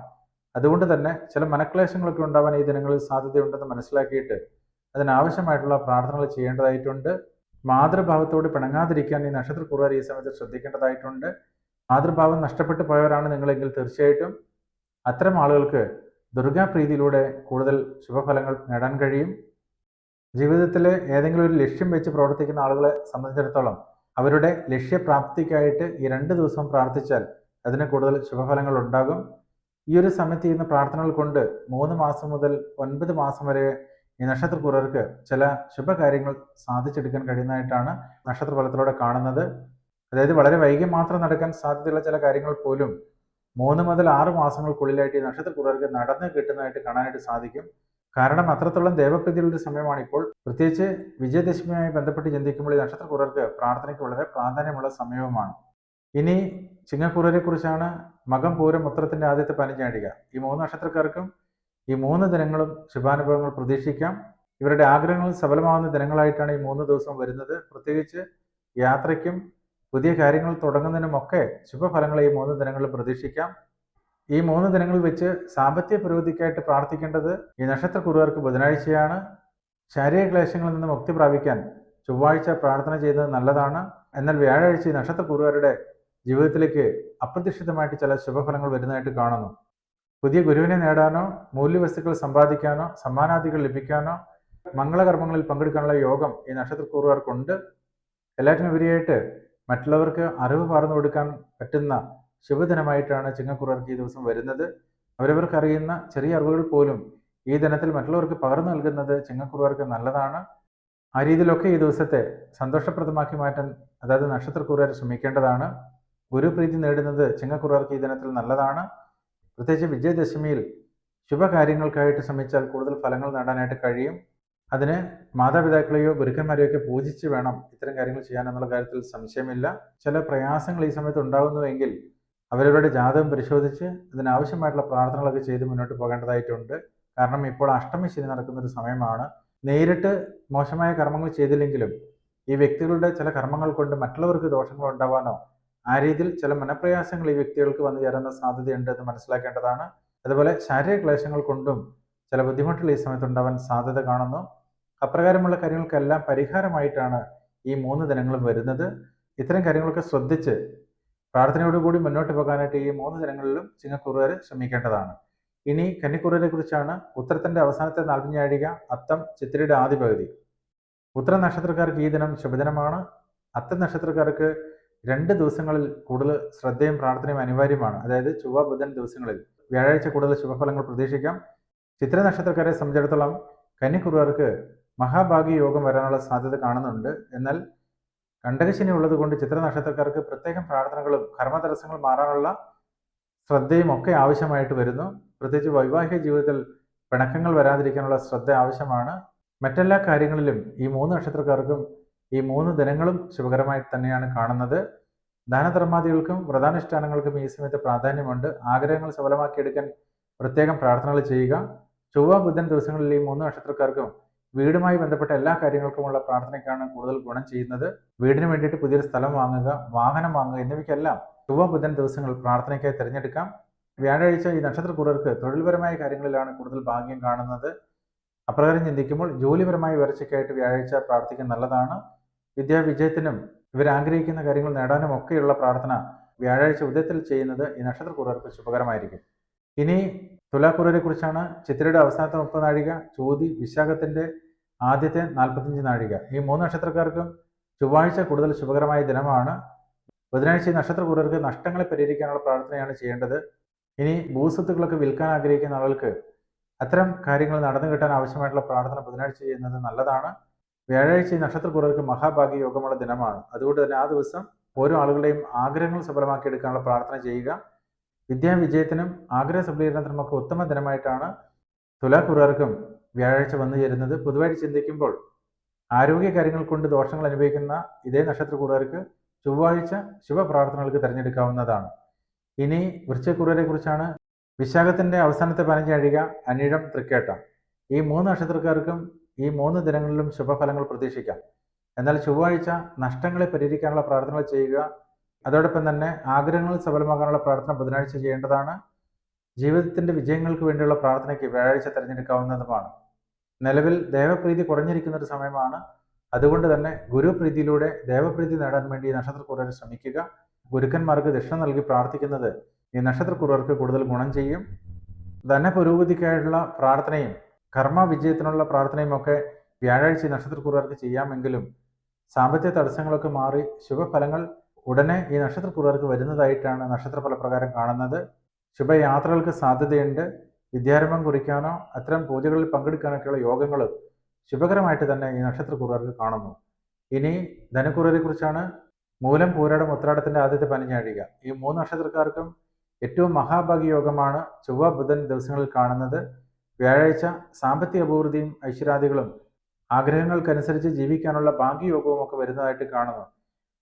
Speaker 1: അതുകൊണ്ട് തന്നെ ചില മനക്ലേശങ്ങളൊക്കെ ഉണ്ടാവാൻ ഈ ദിനങ്ങളിൽ സാധ്യതയുണ്ടെന്ന് മനസ്സിലാക്കിയിട്ട് അതിനാവശ്യമായിട്ടുള്ള പ്രാർത്ഥനകൾ ചെയ്യേണ്ടതായിട്ടുണ്ട്. മാതൃഭാവത്തോട് പിണങ്ങാതിരിക്കാൻ ഈ നക്ഷത്രക്കുറുകാർ ഈ സമയത്ത് ശ്രദ്ധിക്കേണ്ടതായിട്ടുണ്ട്. മാതൃഭാവം നഷ്ടപ്പെട്ടു പോയവരാണ് നിങ്ങളെങ്കിൽ തീർച്ചയായിട്ടും അത്തരം ആളുകൾക്ക് ദുർഗാപ്രീതിയിലൂടെ കൂടുതൽ ശുഭഫലങ്ങൾ നേടാൻ കഴിയും. ജീവിതത്തിലെ ഏതെങ്കിലും ഒരു ലക്ഷ്യം വെച്ച് പ്രവർത്തിക്കുന്ന ആളുകളെ സംബന്ധിച്ചിടത്തോളം അവരുടെ ലക്ഷ്യപ്രാപ്തിക്കായിട്ട് ഈ രണ്ട് ദിവസം പ്രാർത്ഥിച്ചാൽ അതിന് കൂടുതൽ ശുഭഫലങ്ങൾ ഉണ്ടാകും. ഈ ഒരു സമയത്ത് ചെയ്യുന്ന പ്രാർത്ഥനകൾ കൊണ്ട് മൂന്ന് മാസം മുതൽ ഒൻപത് മാസം വരെ ഈ നക്ഷത്രക്കുറർക്ക് ചില ശുഭകാര്യങ്ങൾ സാധിച്ചെടുക്കാൻ കഴിയുന്നതായിട്ടാണ് നക്ഷത്രഫലത്തിലൂടെ കാണുന്നത്. അതായത് വളരെ വൈകി മാത്രം നടക്കാൻ സാധ്യതയുള്ള ചില കാര്യങ്ങൾ പോലും മൂന്ന് മുതൽ ആറ് മാസങ്ങൾക്കുള്ളിലായിട്ട് ഈ നക്ഷത്രക്കുറർക്ക് നടന്ന് കിട്ടുന്നതായിട്ട് കാണാനായിട്ട് സാധിക്കും. കാരണം അത്രത്തോളം ദേവപ്രീതിയുള്ള സമയമാണ് ഇപ്പോൾ പ്രത്യേകിച്ച് വിജയദശമിയുമായി ബന്ധപ്പെട്ട് ചിന്തിക്കുമ്പോൾ ഈ നക്ഷത്രക്കുറർക്ക് പ്രാർത്ഥനയ്ക്ക് വളരെ പ്രാധാന്യമുള്ള സമയവുമാണ്. ഇനി ചിങ്ങക്കൂറരെ കുറിച്ചാണ് മകം പൂരം ഉത്തരത്തിന്റെ ആദ്യത്തെ പതിനഞ്ചാഴിക ഈ മൂന്ന് നക്ഷത്രക്കാർക്കും ഈ മൂന്ന് ദിനങ്ങളും ശുഭാനുഭവങ്ങൾ പ്രതീക്ഷിക്കാം. ഇവരുടെ ആഗ്രഹങ്ങൾ സഫലമാകുന്ന ദിനങ്ങളായിട്ടാണ് ഈ മൂന്ന് ദിവസം വരുന്നത്. പ്രത്യേകിച്ച് യാത്രയ്ക്കും പുതിയ കാര്യങ്ങൾ തുടങ്ങുന്നതിനുമൊക്കെ ശുഭഫലങ്ങൾ ഈ മൂന്ന് ദിനങ്ങളിൽ പ്രതീക്ഷിക്കാം. ഈ മൂന്ന് ദിനങ്ങൾ വെച്ച് സാമ്പത്തിക പുരോഗതിക്കായിട്ട് പ്രാർത്ഥിക്കേണ്ടത് ഈ നക്ഷത്ര നക്ഷത്രക്കുറുകാർക്ക് ബുധനാഴ്ചയാണ്. ശാരീരിക ക്ലേശങ്ങളിൽ നിന്ന് മുക്തി പ്രാപിക്കാൻ ചൊവ്വാഴ്ച പ്രാർത്ഥന ചെയ്യുന്നത് നല്ലതാണ്. എന്നാൽ വ്യാഴാഴ്ച ഈ നക്ഷത്രക്കുറുകാരുടെ ജീവിതത്തിലേക്ക് അപ്രതീക്ഷിതമായിട്ട് ചില ശുഭഫലങ്ങൾ വരുന്നതായിട്ട് കാണുന്നു. പുതിയ ഗുരുവിനെ നേടാനോ മൂല്യവസ്തുക്കൾ സമ്പാദിക്കാനോ സമ്മാനാദികൾ ലഭിക്കാനോ മംഗളകർമ്മങ്ങളിൽ പങ്കെടുക്കാനുള്ള യോഗം ഈ നക്ഷത്രക്കൂറുകാർക്കുണ്ട് എല്ലാറ്റിനും ഉപരിയായിട്ട് മറ്റുള്ളവർക്ക് അറിവ് പറഞ്ഞു കൊടുക്കാൻ പറ്റുന്ന ശുഭദിനമായിട്ടാണ് ചിങ്ങക്കുറർക്ക് ഈ ദിവസം വരുന്നത്. അവരവർക്ക് അറിയുന്ന ചെറിയ അറിവുകൾ പോലും ഈ ദിനത്തിൽ മറ്റുള്ളവർക്ക് പകർന്നു നൽകുന്നത് ചിങ്ങക്കുറവർക്ക് നല്ലതാണ്. ആ രീതിയിലൊക്കെ ഈ ദിവസത്തെ സന്തോഷപ്രദമാക്കി മാറ്റാൻ അതായത് നക്ഷത്രക്കുറുകാർ ശ്രമിക്കേണ്ടതാണ്. ഗുരുപ്രീതി നേടുന്നത് ചിങ്ങക്കുറവർക്ക് ഈ ദിനത്തിൽ നല്ലതാണ്. പ്രത്യേകിച്ച് വിജയദശമിയിൽ ശുഭകാര്യങ്ങൾക്കായിട്ട് ശ്രമിച്ചാൽ കൂടുതൽ ഫലങ്ങൾ നേടാനായിട്ട് കഴിയും. അതിന് മാതാപിതാക്കളെയോ ഗുരുക്കന്മാരെയോ ഒക്കെ പൂജിച്ച് വേണം ഇത്തരം കാര്യങ്ങൾ ചെയ്യാൻ എന്നുള്ള കാര്യത്തിൽ സംശയമില്ല. ചില പ്രയാസങ്ങൾ ഈ സമയത്ത് ഉണ്ടാകുന്നുവെങ്കിൽ അവരവരുടെ ജാതകം പരിശോധിച്ച് അതിനാവശ്യമായിട്ടുള്ള പ്രാർത്ഥനകളൊക്കെ ചെയ്ത് മുന്നോട്ട് പോകേണ്ടതായിട്ടുണ്ട്. കാരണം ഇപ്പോൾ അഷ്ടമി ശനി നടക്കുന്ന ഒരു സമയമാണ്. നേരിട്ട് മോശമായ കർമ്മങ്ങൾ ചെയ്തില്ലെങ്കിലും ഈ വ്യക്തികളുടെ ചില കർമ്മങ്ങൾ കൊണ്ട് മറ്റുള്ളവർക്ക് ദോഷങ്ങൾ ഉണ്ടാവാനോ ആ രീതിയിൽ ചില മനപ്രയാസങ്ങൾ ഈ വ്യക്തികൾക്ക് വന്നു ചേരാനുള്ള സാധ്യതയുണ്ട് എന്ന് മനസ്സിലാക്കേണ്ടതാണ്. അതുപോലെ ശാരീരിക ക്ലേശങ്ങൾ കൊണ്ടും ചില ബുദ്ധിമുട്ടുകൾ ഈ സമയത്ത് ഉണ്ടാവാൻ സാധ്യത കാണുന്നു. അപ്രകാരമുള്ള കാര്യങ്ങൾക്കെല്ലാം പരിഹാരമായിട്ടാണ് ഈ മൂന്ന് ദിനങ്ങളും വരുന്നത്. ഇത്തരം കാര്യങ്ങളൊക്കെ ശ്രദ്ധിച്ച് പ്രാർത്ഥനയോടുകൂടി മുന്നോട്ട് പോകാനായിട്ട് ഈ മൂന്ന് ദിനങ്ങളിലും ചിങ്ങക്കുറുകാർ ശ്രമിക്കേണ്ടതാണ്. ഇനി കന്നിക്കുറുവരെ കുറിച്ചാണ് ഉത്തരത്തിന്റെ അവസാനത്തെ നാൽപ്പഞ്ഞാഴിക അത്തം ചിത്തിരിയുടെ ആദ്യ പകുതി. ഉത്തര നക്ഷത്രക്കാർക്ക് ഈ ദിനം ശുഭദിനമാണ്. അത്തം നക്ഷത്രക്കാർക്ക് രണ്ട് ദിവസങ്ങളിൽ കൂടുതൽ ശ്രദ്ധയും പ്രാർത്ഥനയും അനിവാര്യമാണ്. അതായത് ചൊവ്വ ബുധൻ ദിവസങ്ങളിൽ വ്യാഴാഴ്ച കൂടുതൽ ശുഭഫലങ്ങൾ പ്രതീക്ഷിക്കാം. ചിത്ര നക്ഷത്രക്കാരെ സംബന്ധിച്ചിടത്തോളം കന്നിക്കുറുകാർക്ക് മഹാഭാഗ്യ യോഗം വരാനുള്ള സാധ്യത കാണുന്നുണ്ട്. എന്നാൽ കണ്ടകശനി ഉള്ളത് കൊണ്ട് ചിത്ര നക്ഷത്രക്കാർക്ക് പ്രത്യേകം പ്രാർത്ഥനകളും കർമ്മതടസ്സങ്ങൾ മാറാനുള്ള ശ്രദ്ധയും ഒക്കെ ആവശ്യമായിട്ട് വരുന്നു. പ്രത്യേകിച്ച് വൈവാഹിക ജീവിതത്തിൽ പിണക്കങ്ങൾ വരാതിരിക്കാനുള്ള ശ്രദ്ധ ആവശ്യമാണ്. മറ്റെല്ലാ കാര്യങ്ങളിലും ഈ മൂന്ന് നക്ഷത്രക്കാർക്കും ഈ മൂന്ന് ദിനങ്ങളും ശുഭകരമായി തന്നെയാണ് കാണുന്നത്. ദാനധർമാദികൾക്കും വ്രതാനുഷ്ഠാനങ്ങൾക്കും ഈ സമയത്ത് പ്രാധാന്യമുണ്ട്. ആഗ്രഹങ്ങൾ സഫലമാക്കിയെടുക്കാൻ പ്രത്യേകം പ്രാർത്ഥനകൾ ചെയ്യുക. ചൊവ്വ ബുധൻ ദിവസങ്ങളിൽ ഈ മൂന്ന് നക്ഷത്രക്കാർക്കും വീടുമായി ബന്ധപ്പെട്ട എല്ലാ കാര്യങ്ങൾക്കുമുള്ള പ്രാർത്ഥനയ്ക്കാണ് കൂടുതൽ ഗുണം ചെയ്യുന്നത്. വീടിന് വേണ്ടിയിട്ട് പുതിയൊരു സ്ഥലം വാങ്ങുക വാഹനം വാങ്ങുക എന്നിവയ്ക്കെല്ലാം ചൊവ്വ ബുധൻ ദിവസങ്ങൾ പ്രാർത്ഥനയ്ക്കായി തിരഞ്ഞെടുക്കാം. വ്യാഴാഴ്ച ഈ നക്ഷത്രക്കൂറർക്ക് തൊഴിൽപരമായ കാര്യങ്ങളിലാണ് കൂടുതൽ ഭാഗ്യം കാണുന്നത്. അപ്രകാരം ചിന്തിക്കുമ്പോൾ ജോലിപരമായ ഉയർച്ചയ്ക്കായിട്ട് വ്യാഴാഴ്ച പ്രാർത്ഥിക്കാൻ നല്ലതാണ്. വിദ്യാവിജയത്തിനും ഇവരാഗ്രഹിക്കുന്ന കാര്യങ്ങൾ നേടാനും ഒക്കെയുള്ള പ്രാർത്ഥന വ്യാഴാഴ്ച ഉദയത്തിൽ ചെയ്യുന്നത് ഈ നക്ഷത്രക്കൂറർക്ക് ശുഭകരമായിരിക്കും. ഇനി തുലാക്കൂറരെ കുറിച്ചാണ് ചിത്രയുടെ അവസാനത്തെ മുപ്പത് നാഴിക ചോതി വിശാഖത്തിന്റെ ആദ്യത്തെ നാൽപ്പത്തഞ്ച് നാഴിക. ഈ മൂന്ന് നക്ഷത്രക്കാർക്കും ചൊവ്വാഴ്ച കൂടുതൽ ശുഭകരമായ ദിനമാണ്. ബുധനാഴ്ച നക്ഷത്രക്കൂറർക്ക് നഷ്ടങ്ങളെ പരിഹരിക്കാനുള്ള പ്രാർത്ഥനയാണ് ചെയ്യേണ്ടത്. ഇനി ഭൂസ്വത്തുക്കളൊക്കെ വിൽക്കാൻ ആഗ്രഹിക്കുന്ന ആളുകൾക്ക് അത്തരം കാര്യങ്ങൾ നടന്നു കിട്ടാൻ ആവശ്യമായിട്ടുള്ള പ്രാർത്ഥന ബുധനാഴ്ച ചെയ്യുന്നത് നല്ലതാണ്. വ്യാഴാഴ്ച നക്ഷത്രക്കൂറർക്ക് മഹാഭാഗ്യ യോഗമുള്ള ദിനമാണ്. അതുകൊണ്ട് തന്നെ ആ ദിവസം ഓരോ ആളുകളുടെയും ആഗ്രഹങ്ങൾ സഫലമാക്കി എടുക്കാനുള്ള പ്രാർത്ഥന ചെയ്യുക. വിദ്യാവിജയത്തിനും ആഗ്രഹ സഫലീകരണത്തിനുമൊക്കെ ഉത്തമ ദിനമായിട്ടാണ് തുലാക്കുറാർക്കും വ്യാഴാഴ്ച വന്നു ചേരുന്നത്. പൊതുവായിട്ട് ചിന്തിക്കുമ്പോൾ ആരോഗ്യ കാര്യങ്ങൾ കൊണ്ട് ദോഷങ്ങൾ അനുഭവിക്കുന്ന ഇതേ നക്ഷത്രക്കൂറുകാർക്ക് ചൊവ്വാഴ്ച ശുഭപ്രാർത്ഥനകൾക്ക് തിരഞ്ഞെടുക്കാവുന്നതാണ്. ഇനി വൃശ്ചക്കുറരെ കുറിച്ചാണ് വിശാഖത്തിന്റെ അവസാനത്തെ പതിനഞ്ച് അഴിക അനിഴം തൃക്കേട്ട. ഈ മൂന്ന് നക്ഷത്രക്കാർക്കും ഈ മൂന്ന് ദിനങ്ങളിലും ശുഭഫലങ്ങൾ പ്രതീക്ഷിക്കാം. എന്നാൽ ചൊവ്വാഴ്ച നഷ്ടങ്ങളെ പരിഹരിക്കാനുള്ള പ്രാർത്ഥനകൾ ചെയ്യുക അതോടൊപ്പം തന്നെ ആഗ്രഹങ്ങൾ സഫലമാക്കാനുള്ള പ്രാർത്ഥന ബുധനാഴ്ച ചെയ്യേണ്ടതാണ്. ജീവിതത്തിന്റെ വിജയങ്ങൾക്ക് വേണ്ടിയുള്ള പ്രാർത്ഥനയ്ക്ക് വ്യാഴാഴ്ച തിരഞ്ഞെടുക്കാവുന്നതുമാണ്. നിലവിൽ ദേവപ്രീതി കുറഞ്ഞിരിക്കുന്ന ഒരു സമയമാണ്. അതുകൊണ്ട് തന്നെ ഗുരുപ്രീതിയിലൂടെ ദേവപ്രീതി നേടാൻ വേണ്ടി ഈ നക്ഷത്രക്കൂറുകാർ ശ്രമിക്കുക. ഗുരുക്കന്മാർക്ക് ദക്ഷിണ നൽകി പ്രാർത്ഥിക്കുന്നത് ഈ നക്ഷത്രക്കൂറുകാർക്ക് കൂടുതൽ ഗുണം ചെയ്യും. ധനപുരോഗതിക്കായുള്ള പ്രാർത്ഥനയും കർമ്മ വിജയത്തിനുള്ള പ്രാർത്ഥനയും ഒക്കെ വ്യാഴാഴ്ച ഈ നക്ഷത്രക്കൂറുകാർക്ക് ചെയ്യാമെങ്കിലും സാമ്പത്തിക തടസ്സങ്ങളൊക്കെ മാറി ശുഭഫലങ്ങൾ ഉടനെ ഈ നക്ഷത്രക്കൂറുകാർക്ക് വരുന്നതായിട്ടാണ് നക്ഷത്രഫലപ്രകാരം കാണുന്നത്. ശുഭയാത്രകൾക്ക് സാധ്യതയുണ്ട്. വിദ്യാരംഭം കുറിക്കാനോ അത്തരം പൂജകളിൽ പങ്കെടുക്കാനൊക്കെയുള്ള യോഗങ്ങൾ ശുഭകരമായിട്ട് തന്നെ ഈ നക്ഷത്രക്കൂറുകാർക്ക് കാണുന്നു. ഇനി ധനക്കുറരെ കുറിച്ചാണ് മൂലം പൂരാടം ഉത്രാടത്തിന്റെ ആദ്യത്തെ പനിഞ്ഞാഴിക ഈ മൂന്ന് നക്ഷത്രക്കാർക്കും ഏറ്റവും മഹാഭാഗ്യ യോഗമാണ് ചൊവ്വ ബുധൻ ദിവസങ്ങളിൽ കാണുന്നത്. വ്യാഴാഴ്ച സാമ്പത്തിക അഭിവൃദ്ധിയും ഐശ്വര്യാദികളും ആഗ്രഹങ്ങൾക്കനുസരിച്ച് ജീവിക്കാനുള്ള ഭാഗ്യയോഗവും ഒക്കെ വരുന്നതായിട്ട് കാണുന്നു.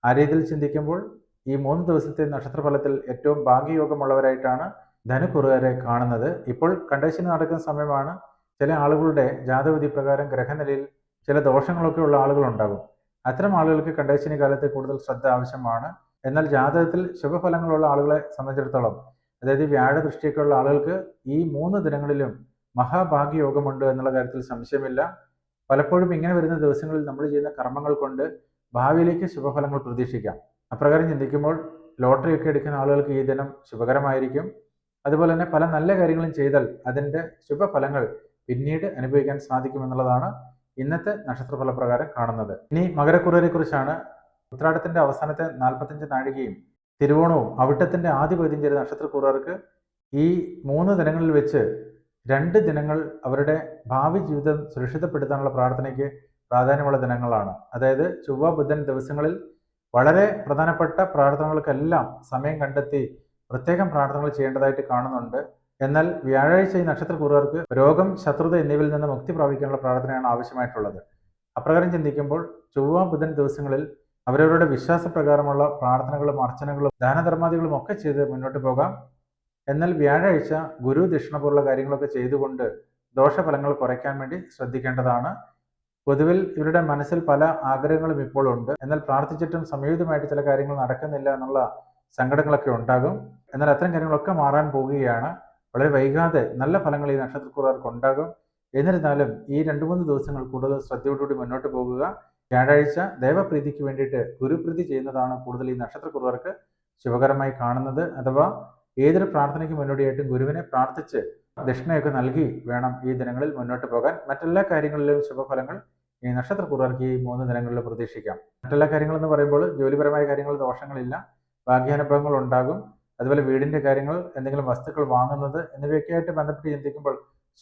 Speaker 1: ആ രീതിയിൽ ചിന്തിക്കുമ്പോൾ ഈ മൂന്ന് ദിവസത്തെ നക്ഷത്രഫലത്തിൽ ഏറ്റവും ഭാഗ്യയോഗമുള്ളവരായിട്ടാണ് ധനുക്കുറുകാരെ കാണുന്നത് ഇപ്പോൾ കണ്ടേഷൻ നടക്കുന്ന സമയമാണ്. ചില ആളുകളുടെ ജാതവിധി പ്രകാരം ഗ്രഹനിലയിൽ ചില ദോഷങ്ങളൊക്കെ ഉള്ള ആളുകളുണ്ടാകും. അത്തരം ആളുകൾക്ക് കണ്ടേശനി കാലത്ത് കൂടുതൽ ശ്രദ്ധ ആവശ്യമാണ്. എന്നാൽ ജാതകത്തിൽ ശുഭഫലങ്ങളുള്ള ആളുകളെ സംബന്ധിച്ചിടത്തോളം അതായത് വ്യാഴ ദൃഷ്ടിയൊക്കെയുള്ള ആളുകൾക്ക് ഈ മൂന്ന് ദിനങ്ങളിലും മഹാഭാഗ്യയോഗമുണ്ട് എന്നുള്ള കാര്യത്തിൽ സംശയമില്ല. പലപ്പോഴും ഇങ്ങനെ വരുന്ന ദിവസങ്ങളിൽ നമ്മൾ ചെയ്യുന്ന കർമ്മങ്ങൾ കൊണ്ട് ഭാവിയിലേക്ക് ശുഭഫലങ്ങൾ പ്രതീക്ഷിക്കാം. അപ്രകാരം ചിന്തിക്കുമ്പോൾ ലോട്ടറി ഒക്കെ എടുക്കുന്ന ആളുകൾക്ക് ഈ ദിനം ശുഭകരമായിരിക്കും. അതുപോലെ തന്നെ പല നല്ല കാര്യങ്ങളും ചെയ്താൽ അതിന്റെ ശുഭഫലങ്ങൾ പിന്നീട് അനുഭവിക്കാൻ സാധിക്കുമെന്നുള്ളതാണ് ഇന്നത്തെ നക്ഷത്രഫല പ്രകാരം കാണുന്നത്. ഇനി മകരക്കുറരെ കുറിച്ചാണ് ഉത്രാടത്തിന്റെ അവസാനത്തെ നാൽപ്പത്തഞ്ച് നാഴികയും തിരുവോണവും അവിട്ടത്തിന്റെ ആദ്യ പകുതിയും ചെയ്ത നക്ഷത്രക്കുറവർക്ക് ഈ മൂന്ന് ദിനങ്ങളിൽ വെച്ച് രണ്ട് ദിനങ്ങൾ അവരുടെ ഭാവി ജീവിതം സുരക്ഷിതപ്പെടുത്താനുള്ള പ്രാർത്ഥനയ്ക്ക് പ്രാധാന്യമുള്ള ദിനങ്ങളാണ്. അതായത് ചൊവ്വ ബുധൻ ദിവസങ്ങളിൽ വളരെ പ്രധാനപ്പെട്ട പ്രാർത്ഥനകൾക്കെല്ലാം സമയം കണ്ടെത്തി പ്രത്യേകം പ്രാർത്ഥനകൾ ചെയ്യേണ്ടതായിട്ട് കാണുന്നുണ്ട്. എന്നാൽ വ്യാഴാഴ്ച ഈ നക്ഷത്രക്കൂറുകാർക്ക് രോഗം ശത്രുത എന്നിവയിൽ നിന്ന് മുക്തി പ്രാപിക്കാനുള്ള പ്രാർത്ഥനയാണ് ആവശ്യമായിട്ടുള്ളത്. അപ്രകാരം ചിന്തിക്കുമ്പോൾ ചൊവ്വ ബുധൻ ദിവസങ്ങളിൽ അവരവരുടെ വിശ്വാസപ്രകാരമുള്ള പ്രാർത്ഥനകളും അർച്ചനകളും ദാനധർമാദികളും ഒക്കെ ചെയ്ത് മുന്നോട്ട് പോകാം. എന്നാൽ വ്യാഴാഴ്ച ഗുരു ദക്ഷിണ പോലുള്ള കാര്യങ്ങളൊക്കെ ചെയ്തുകൊണ്ട് ദോഷഫലങ്ങൾ കുറയ്ക്കാൻ വേണ്ടി ശ്രദ്ധിക്കേണ്ടതാണ്. പൊതുവിൽ ഇവരുടെ മനസ്സിൽ പല ആഗ്രഹങ്ങളും ഇപ്പോഴുണ്ട്. എന്നാൽ പ്രാർത്ഥിച്ചിട്ടും സംയുതമായിട്ട് ചില കാര്യങ്ങൾ നടക്കുന്നില്ല എന്നുള്ള സങ്കടങ്ങളൊക്കെ ഉണ്ടാകും. എന്നാൽ അത്തരം കാര്യങ്ങളൊക്കെ മാറാൻ പോവുകയാണ് വളരെ വൈകാതെ നല്ല ഫലങ്ങൾ ഈ നക്ഷത്രക്കൂറുകാർക്ക് ഉണ്ടാകും എന്നിരുന്നാലും ഈ രണ്ട് മൂന്ന് ദിവസങ്ങൾ കൂടുതൽ ശ്രദ്ധയോടുകൂടി മുന്നോട്ട് പോകുക. വ്യാഴാഴ്ച ദേവപ്രീതിക്ക് വേണ്ടിയിട്ട് ഗുരുപ്രീതി ചെയ്യുന്നതാണ് കൂടുതൽ ഈ നക്ഷത്രക്കുറവർക്ക് ശുഭകരമായി കാണുന്നത്. അഥവാ ഏതൊരു പ്രാർത്ഥനയ്ക്ക് മുന്നോടിയായിട്ടും ഗുരുവിനെ പ്രാർത്ഥിച്ച് ദക്ഷിണയൊക്കെ നൽകി വേണം ഈ ദിനങ്ങളിൽ മുന്നോട്ട് പോകാൻ. മറ്റെല്ലാ കാര്യങ്ങളിലും ശുഭഫലങ്ങൾ ഈ നക്ഷത്രക്കുറവർക്ക് ഈ മൂന്ന് ദിനങ്ങളിൽ പ്രതീക്ഷിക്കാം. മറ്റെല്ലാ കാര്യങ്ങളെന്ന് പറയുമ്പോൾ ജോലിപരമായ കാര്യങ്ങൾ ദോഷങ്ങളില്ല. ഭാഗ്യാനുഭവങ്ങൾ ഉണ്ടാകും അതുപോലെ വീടിന്റെ കാര്യങ്ങൾ എന്തെങ്കിലും വസ്തുക്കൾ വാങ്ങുന്നത് എന്നിവയൊക്കെയായിട്ട് ബന്ധപ്പെട്ട് ചിന്തിക്കുമ്പോൾ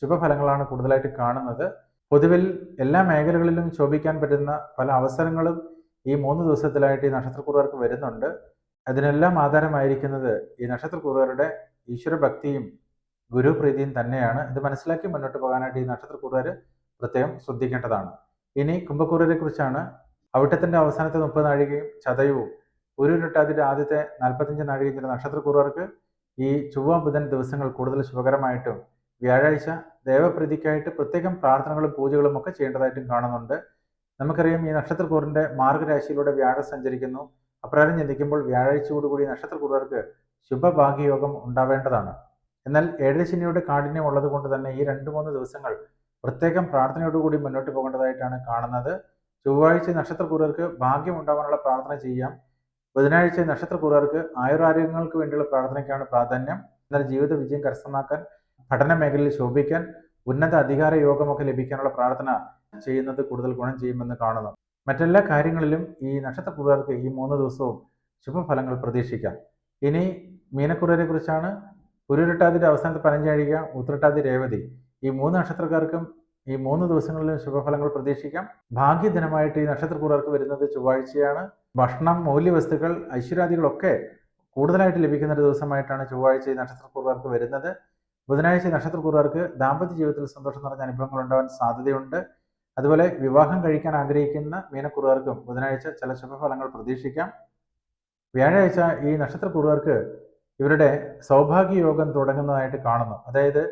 Speaker 1: ശുഭഫലങ്ങളാണ് കൂടുതലായിട്ട് കാണുന്നത്. പൊതുവിൽ എല്ലാ മേഖലകളിലും ശോഭിക്കാൻ പറ്റുന്ന പല അവസരങ്ങളും ഈ മൂന്ന് ദിവസത്തിലായിട്ട് ഈ നക്ഷത്രക്കൂറുകാർക്ക് വരുന്നുണ്ട്. അതിനെല്ലാം ആധാരമായിരിക്കുന്നത് ഈ നക്ഷത്രക്കൂറുകാരുടെ ഈശ്വരഭക്തിയും ഗുരുപ്രീതിയും തന്നെയാണ്. ഇത് മനസ്സിലാക്കി മുന്നോട്ട് പോകാനായിട്ട് ഈ നക്ഷത്രക്കൂറുകാർ പ്രത്യേകം ശ്രദ്ധിക്കേണ്ടതാണ്. ഇനി കുംഭക്കൂറിനെ കുറിച്ചാണ് അവിട്ടത്തിന്റെ അവസാനത്തെ മുപ്പത് നാഴികയും ചതയവും ഉരുരുട്ടാതിയുടെ ആദ്യത്തെ നാൽപ്പത്തഞ്ച് നാഴികത്തിന്റെ നക്ഷത്രക്കുറവർക്ക് ഈ ചൊവ്വ ബുധൻ ദിവസങ്ങൾ കൂടുതൽ ശുഭകരമായിട്ടും വ്യാഴാഴ്ച ദേവപ്രീതിക്കായിട്ട് പ്രത്യേകം പ്രാർത്ഥനകളും പൂജകളും ഒക്കെ ചെയ്യേണ്ടതായിട്ടും കാണുന്നുണ്ട്. നമുക്കറിയാം ഈ നക്ഷത്രക്കൂറിന്റെ മാർഗരാശിയിലൂടെ വ്യാഴം സഞ്ചരിക്കുന്നു. അപ്രകാരം ചിന്തിക്കുമ്പോൾ വ്യാഴാഴ്ചയോടുകൂടി നക്ഷത്രക്കൂറുകാർക്ക് ശുഭഭാഗ്യയോഗം ഉണ്ടാവേണ്ടതാണ്. എന്നാൽ ഏഴരശനിയുടെ കാഠിന്യം ഉള്ളത് കൊണ്ട് തന്നെ ഈ രണ്ട് മൂന്ന് ദിവസങ്ങൾ പ്രത്യേകം പ്രാർത്ഥനയോടുകൂടി മുന്നോട്ട് പോകേണ്ടതായിട്ടാണ് കാണുന്നത്. ചൊവ്വാഴ്ച നക്ഷത്രക്കൂറുകാർക്ക് ഭാഗ്യം ഉണ്ടാവാനുള്ള പ്രാർത്ഥന ചെയ്യാം. ബുധനാഴ്ച നക്ഷത്രക്കൂറുകാർക്ക് ആയുരാരോഗ്യങ്ങൾക്ക് വേണ്ടിയുള്ള പ്രാർത്ഥനയ്ക്കാണ് പ്രാധാന്യം. എന്നാൽ ജീവിത വിജയം കരസ്ഥമാക്കാൻ പഠന മേഖലയിൽ ശോഭിക്കാൻ ഉന്നത അധികാര യോഗമൊക്കെ ലഭിക്കാനുള്ള പ്രാർത്ഥന ചെയ്യുന്നത് കൂടുതൽ ഗുണം ചെയ്യുമെന്ന് കാണുന്നു. മറ്റെല്ലാ കാര്യങ്ങളിലും ഈ നക്ഷത്രക്കൂറുകാർക്ക് ഈ മൂന്ന് ദിവസവും ശുഭഫലങ്ങൾ പ്രതീക്ഷിക്കാം. ഇനി മീനക്കുറരെ കുറിച്ചാണ്. പുരുരട്ടാതിയുടെ അവസാനത്തെ പതിനഞ്ചാഴിക ഉത്രട്ടാതി രേവതി. ഈ മൂന്ന് നക്ഷത്രക്കാർക്കും ഈ മൂന്ന് ദിവസങ്ങളിലും ശുഭഫലങ്ങൾ പ്രതീക്ഷിക്കാം. ഭാഗ്യദിനമായിട്ട് ഈ നക്ഷത്രക്കൂറുകാർക്ക് വരുന്നത് ചൊവ്വാഴ്ചയാണ്. ഭക്ഷണം മൂല്യവസ്തുക്കൾ ഐശ്വര്യാദികളൊക്കെ കൂടുതലായിട്ട് ലഭിക്കുന്ന ഒരു ദിവസമായിട്ടാണ് ചൊവ്വാഴ്ച ഈ നക്ഷത്രക്കുറവർക്ക് വരുന്നത്. ബുധനാഴ്ച നക്ഷത്രക്കുറവർക്ക് ദാമ്പത്യ ജീവിതത്തിൽ സന്തോഷം നിറഞ്ഞ അനുഭവങ്ങൾ ഉണ്ടാവാൻ സാധ്യതയുണ്ട്. അതുപോലെ വിവാഹം കഴിക്കാൻ ആഗ്രഹിക്കുന്ന മീനക്കുറവർക്കും ബുധനാഴ്ച ചില ശുഭഫലങ്ങൾ പ്രതീക്ഷിക്കാം. വ്യാഴാഴ്ച ഈ നക്ഷത്രക്കുറവർക്ക് ഇവരുടെ സൗഭാഗ്യയോഗം തുടങ്ങുന്നതായിട്ട് കാണുന്നു. അതായത്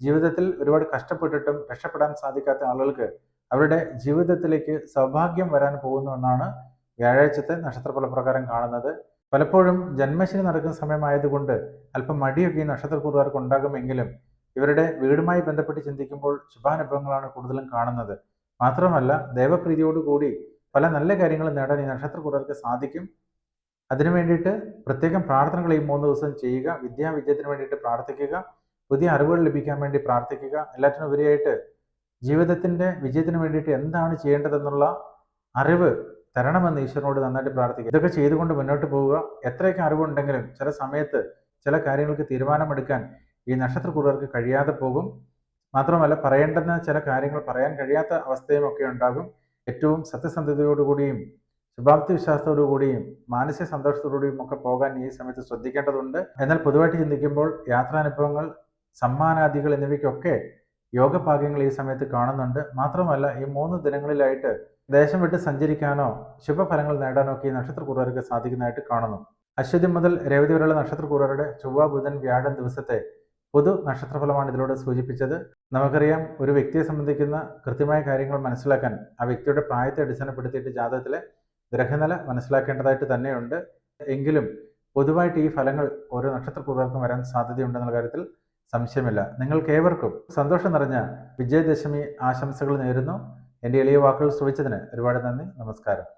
Speaker 1: ജീവിതത്തിൽ ഒരുപാട് കഷ്ടപ്പെട്ടിട്ടും രക്ഷപ്പെടാൻ സാധിക്കാത്ത ആളുകൾക്ക് അവരുടെ ജീവിതത്തിലേക്ക് സൗഭാഗ്യം വരാൻ പോകുന്നു എന്നാണ് വ്യാഴാഴ്ചത്തെ നക്ഷത്രഫല പ്രകാരം കാണുന്നത് പലപ്പോഴും ജന്മശനി നടക്കുന്ന സമയമായതുകൊണ്ട് അല്പം മടിയൊക്കെ ഈ നക്ഷത്രക്കൂറുകാർക്ക് ഉണ്ടാകുമെങ്കിലും ഇവരുടെ വീടുമായി ബന്ധപ്പെട്ട് ചിന്തിക്കുമ്പോൾ ശുഭാനുഭവങ്ങളാണ് കൂടുതലും കാണുന്നത്. മാത്രമല്ല ദേവപ്രീതിയോടുകൂടി പല നല്ല കാര്യങ്ങളും നേടാൻ ഈ നക്ഷത്രക്കൂറുകാർക്ക് സാധിക്കും. അതിനു വേണ്ടിയിട്ട് പ്രത്യേകം പ്രാർത്ഥനകൾ ഈ മൂന്ന് ദിവസം ചെയ്യുക വിദ്യാവിജയത്തിന് വേണ്ടിയിട്ട് പ്രാർത്ഥിക്കുക പുതിയ അറിവുകൾ ലഭിക്കാൻ വേണ്ടി പ്രാർത്ഥിക്കുക എല്ലാറ്റിനുപരിയായിട്ട് ജീവിതത്തിന്റെ വിജയത്തിന് വേണ്ടിയിട്ട് എന്താണ് ചെയ്യേണ്ടതെന്നുള്ള അറിവ് തരണമെന്ന് ഈശ്വരനോട് നന്നായിട്ട് പ്രാർത്ഥിക്കുക. ഇതൊക്കെ ചെയ്തുകൊണ്ട് മുന്നോട്ട് പോവുക. എത്രയൊക്കെ അറിവുണ്ടെങ്കിലും ചില സമയത്ത് ചില കാര്യങ്ങൾക്ക് തീരുമാനമെടുക്കാൻ ഈ നക്ഷത്രക്കൂറുകാർക്ക് കഴിയാതെ പോകും. മാത്രമല്ല പറയേണ്ടുന്ന ചില കാര്യങ്ങൾ പറയാൻ കഴിയാത്ത അവസ്ഥയും ഒക്കെ ഉണ്ടാകും. ഏറ്റവും സത്യസന്ധതയോടുകൂടിയും ശുഭാപ്തി വിശ്വാസത്തോടുകൂടിയും മാനസിക സന്തോഷത്തോടുകൂടിയും ഒക്കെ പോകാൻ ഈ സമയത്ത് ശ്രദ്ധിക്കേണ്ടതുണ്ട്. എന്നാൽ പൊതുവായിട്ട് ചിന്തിക്കുമ്പോൾ യാത്രാനുഭവങ്ങൾ സമ്മാനാദികൾ എന്നിവയ്ക്കൊക്കെ യോഗഭാഗ്യങ്ങൾ ഈ സമയത്ത് കാണുന്നുണ്ട്. മാത്രമല്ല ഈ മൂന്ന് ദിനങ്ങളിലായിട്ട് ദേശം വിട്ട് സഞ്ചരിക്കാനോ ശുഭഫലങ്ങൾ നേടാനോ ഒക്കെ ഈ നക്ഷത്രക്കൂറുകാർക്ക് സാധിക്കുന്നതായിട്ട് കാണുന്നു. അശ്വതി മുതൽ രേവതി വരെയുള്ള നക്ഷത്രക്കൂറുകാരുടെ ചൊവ്വ ബുധൻ വ്യാഴം ദിവസത്തെ പൊതു നക്ഷത്രഫലമാണ് ഇതിലൂടെ സൂചിപ്പിച്ചത്. നമുക്കറിയാം ഒരു വ്യക്തിയെ സംബന്ധിക്കുന്ന കൃത്യമായ കാര്യങ്ങൾ മനസ്സിലാക്കാൻ ആ വ്യക്തിയുടെ പ്രായത്തെ അടിസ്ഥാനപ്പെടുത്തിയിട്ട് ജാതകത്തിലെ ഗ്രഹനില മനസ്സിലാക്കേണ്ടതായിട്ട് തന്നെയുണ്ട്. എങ്കിലും പൊതുവായിട്ട് ഈ ഫലങ്ങൾ ഓരോ നക്ഷത്രക്കൂറുകാർക്കും വരാൻ സാധ്യതയുണ്ടെന്ന കാര്യത്തിൽ സംശയമില്ല. നിങ്ങൾക്ക് ഏവർക്കും സന്തോഷം നിറഞ്ഞ വിജയദശമി ആശംസകൾ നേരുന്നു. എന്റെ എളിയ വാക്കുകൾ ശ്രമിച്ചതിന് ഒരുപാട് നന്ദി. നമസ്കാരം.